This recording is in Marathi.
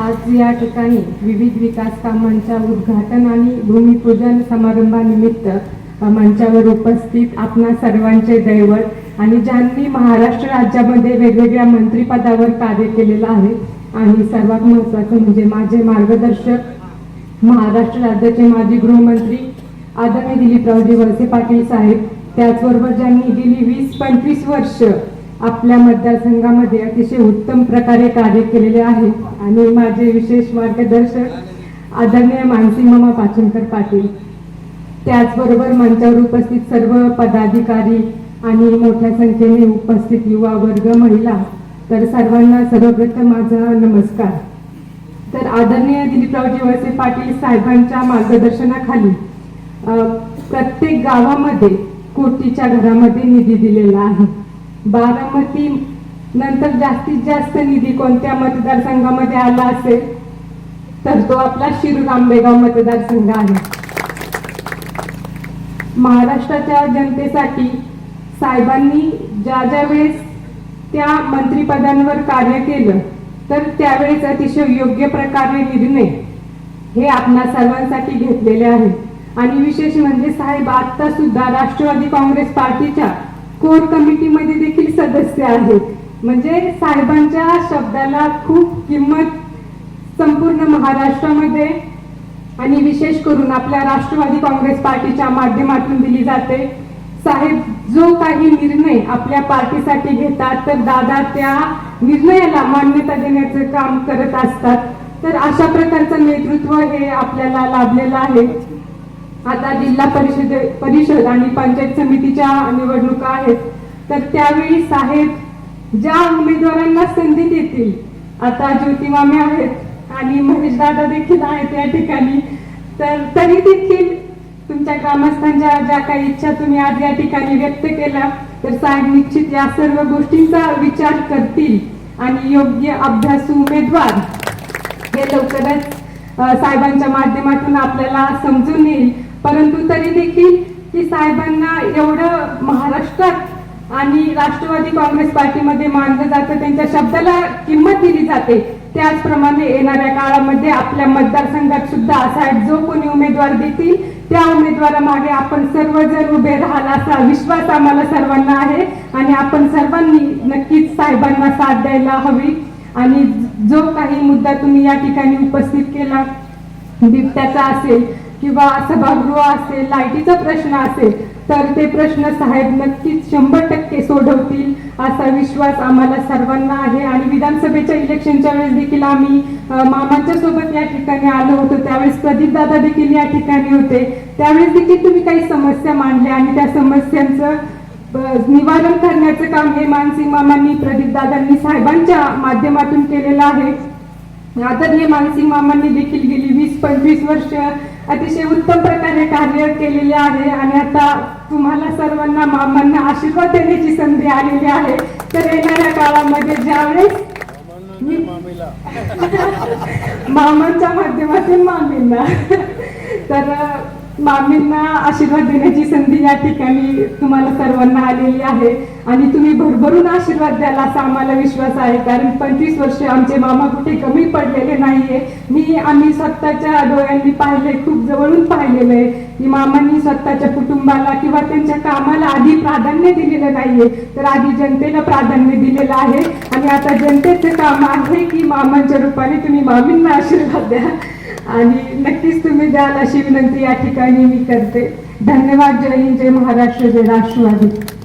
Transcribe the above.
आज या ठिकाणी विविध विकास कामांच्या उद्घाटन आणि भूमिपूजन समारंभानिमित्त मंचावर उपस्थित आपणा सर्वांचे दैवत आणि ज्यांनी महाराष्ट्र राज्यामध्ये वेगवेगळ्या मंत्रिपदावर कार्य केलेलं आहे आणि सर्वात महत्त्वाचं म्हणजे माझे मार्गदर्शक महाराष्ट्र राज्याचे माजी गृहमंत्री आदरणीय दिलीपरावजी वळसे पाटील साहेब त्याचबरोबर ज्यांनी गेली वीस पंचवीस वर्ष आपल्या मतदारसंघामध्ये अतिशय उत्तम प्रकारे कार्य केलेले आहे. आणि माझे विशेष मार्गदर्शक आदरणीय मानसी मामा पाचनकर पाटील. त्याचबरोबर मंचावर उपस्थित सर्व पदाधिकारी आणि मोठ्या संख्येने उपस्थित युवा वर्ग महिला तर सर्वांना सर्वप्रथम माझा नमस्कार. तर आदरणीय दिलीपरावजी वळसे पाटील साहेबांच्या मार्गदर्शनाखाली प्रत्येक गावामध्ये कोटीच्या घरामध्ये निधी दिलेला आहे. बारामती नंतर जास्तीत जास्त निधी कोणत्या मतदारसंघामध्ये आला असेल तर तो आपला शिरूर आंबेगाव मतदारसंघ आहे. महाराष्ट्राच्या जनतेसाठी साहेबांनी ज्या ज्या वेळेस त्या मंत्रिपदांवर कार्य केलं तर त्यावेळेस अतिशय योग्य प्रकारे निर्णय हे आपणा सर्वांसाठी घेतलेले आहे. आणि विशेष म्हणजे साहेब आता सुद्धा राष्ट्रवादी काँग्रेस पार्टीच्या कोर कमिटीमध्ये देखील सदस्य आहेत. म्हणजे साहेबांच्या शब्दाला खूप किंमत संपूर्ण महाराष्ट्रामध्ये आणि विशेष करून आपल्या राष्ट्रवादी काँग्रेस पार्टीच्या माध्यमातून दिली जाते. साहेब जो काही निर्णय आपल्या पार्टीसाठी घेतात तर दादा त्या निर्णयाला मान्यता देण्याचं काम करत असतात. तर अशा प्रकारचं नेतृत्व हे आपल्याला लाभलेलं आहे. आता जिल्हा परिषदे परिषद आणि पंचायत समितीच्या निवडणुका आहेत. तर त्यावेळी साहेब ज्या उमेदवारांना संधी देतील आता ज्योती मामे आहेत आणि महेश दादा देखील आहेत या ठिकाणी. तर तरी देखील तुमच्या ग्रामस्थांच्या ज्या काही इच्छा तुम्ही आज या ठिकाणी व्यक्त केल्या तर साहेब निश्चित या सर्व गोष्टींचा विचार करतील आणि योग्य अभ्यासू उमेदवार हे लवकरच साहेबांच्या माध्यमातून आपल्याला समजून येईल. परंतु तरी देखील की साहेबांना एवढं महाराष्ट्रात आणि राष्ट्रवादी काँग्रेस पार्टीमध्ये मानलं जातं त्यांच्या शब्दाला किंमत दिली जाते. त्याचप्रमाणे येणाऱ्या काळामध्ये आपल्या मतदारसंघात सुद्धा साहेब जो कोणी उमेदवार देतील त्या उमेदवारामागे आपण सर्वजण उभे राहाल असा विश्वास आम्हाला सर्वांना आहे. आणि आपण सर्वांनी नक्कीच साहेबांना साथ द्यायला हवी. आणि जो काही मुद्दा तुम्ही या ठिकाणी उपस्थित केला बिबट्याचा असेल किंवा सभागृह असेल लाईटीचा प्रश्न असेल तर ते प्रश्न साहेब नक्कीच शंभर टक्के सोडवतील असा विश्वास आम्हाला सर्वांना आहे. आणि विधानसभेच्या इलेक्शनच्या वेळेस देखील आम्ही मामांच्या सोबत या ठिकाणी आलो होतो. त्यावेळेस प्रदीप दादा देखील या ठिकाणी होते. त्यावेळेस देखील तुम्ही काही समस्या मांडल्या आणि त्या समस्यांचं निवारण करण्याचं काम हे मानसिंग मामांनी प्रदीप दादांनी साहेबांच्या माध्यमातून केलेलं आहे. आदरणीय मानसिंग मामांनी देखील गेली वीस पंचवीस वर्ष अतिशय उत्तम प्रकारे कार्य केलेले आहे. आणि आता तुम्हाला सर्वांना मामांना आशीर्वाद देण्याची संधी आलेली आहे. तर येणाऱ्या काळामध्ये ज्यावेळेस मामांच्या माध्यमातून मामींना. तर मामींना आशीर्वाद देण्याची संधी या ठिकाणी तुम्हाला सर्वांना आलेली आहे. आणि तुम्ही भरभरून आशीर्वाद द्याल असा आम्हाला विश्वास आहे. कारण पंचवीस वर्ष आमचे मामा कुठे कमी पडलेले नाहीये. मी आम्ही स्वतःच्या डोळ्यांनी पाहिले खूप जवळून पाहिलेलं आहे. की मामांनी स्वतःच्या कुटुंबाला किंवा त्यांच्या कामाला आधी प्राधान्य दिलेलं नाहीये. तर आधी जनतेला प्राधान्य दिलेलं आहे. आणि आता जनतेचं काम आहे की मामांच्या रूपाने तुम्ही मामींना आशीर्वाद द्या. आणि नक्कीच तुम्ही द्याल अशी विनंती या ठिकाणी मी करते. धन्यवाद. जय हिंद. जय महाराष्ट्र. जय राष्ट्रवादी.